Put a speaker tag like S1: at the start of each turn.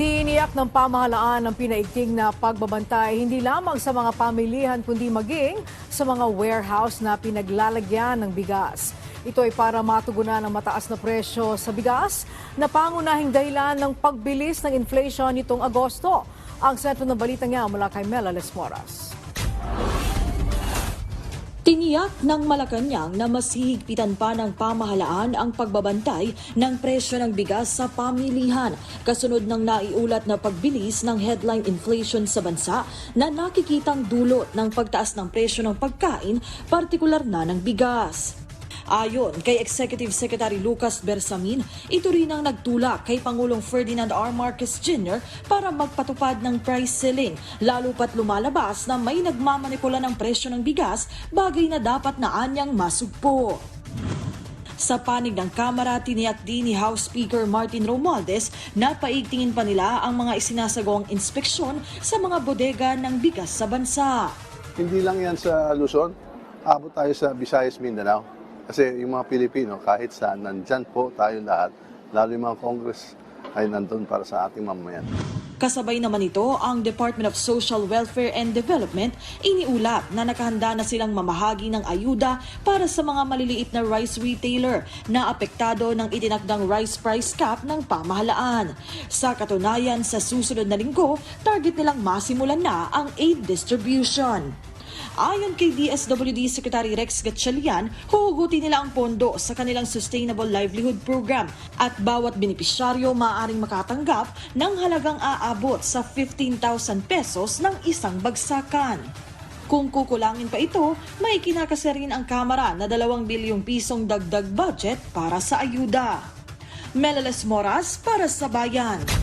S1: Tiniyak ng pamahalaan ang pinaigting na pagbabantay hindi lamang sa mga pamilihan kundi maging sa mga warehouse na pinaglalagyan ng bigas. Ito ay para matugunan ang mataas na presyo sa bigas na pangunahing dahilan ng pagbilis ng inflation nitong Agosto. Ang sentro ng balita niya mula kay Mela Lesmoras.
S2: Tiniyak ng Malacanang na mas hihigpitan pa ng pamahalaan ang pagbabantay ng presyo ng bigas sa pamilihan kasunod ng naiulat na pagbilis ng headline inflation sa bansa na nakikitang dulot ng pagtaas ng presyo ng pagkain, partikular na ng bigas. Ayon kay Executive Secretary Lucas Bersamin, ito rin ang nagtulak kay Pangulong Ferdinand R. Marcos Jr. para magpatupad ng price ceiling, lalo pat lumalabas na may nagmamanipula ng presyo ng bigas, bagay na dapat na anyang masugpo. Sa panig ng Kamara, tiniyak din ni House Speaker Martin Romualdez na paigtingin pa nila ang mga isinasagawang inspeksyon sa mga bodega ng bigas sa bansa.
S3: Hindi lang yan sa Luzon, abot tayo sa Visayas, Mindanao. Kasi yung mga Pilipino, kahit saan, nandyan po tayo lahat, lalo yung mga Congress ay nandun para sa ating mamamayan.
S2: Kasabay naman ito ang Department of Social Welfare and Development iniulat na nakahanda na silang mamahagi ng ayuda para sa mga maliliit na rice retailer na apektado ng itinakdang rice price cap ng pamahalaan. Sa katunayan, sa susunod na linggo, target nilang masimulan na ang aid distribution. Ayon kay DSWD Secretary Rex Gatchalian, huhugutin nila ang pondo sa kanilang Sustainable Livelihood Program at bawat benepisyaryo maaaring makatanggap ng halagang aabot sa 15,000 pesos ng isang bagsakan. Kung kukulangin pa ito, may kinakasa rin ang Kamara na 2 bilyong pisong dagdag budget para sa ayuda. Meleles Moras para sa Bayan.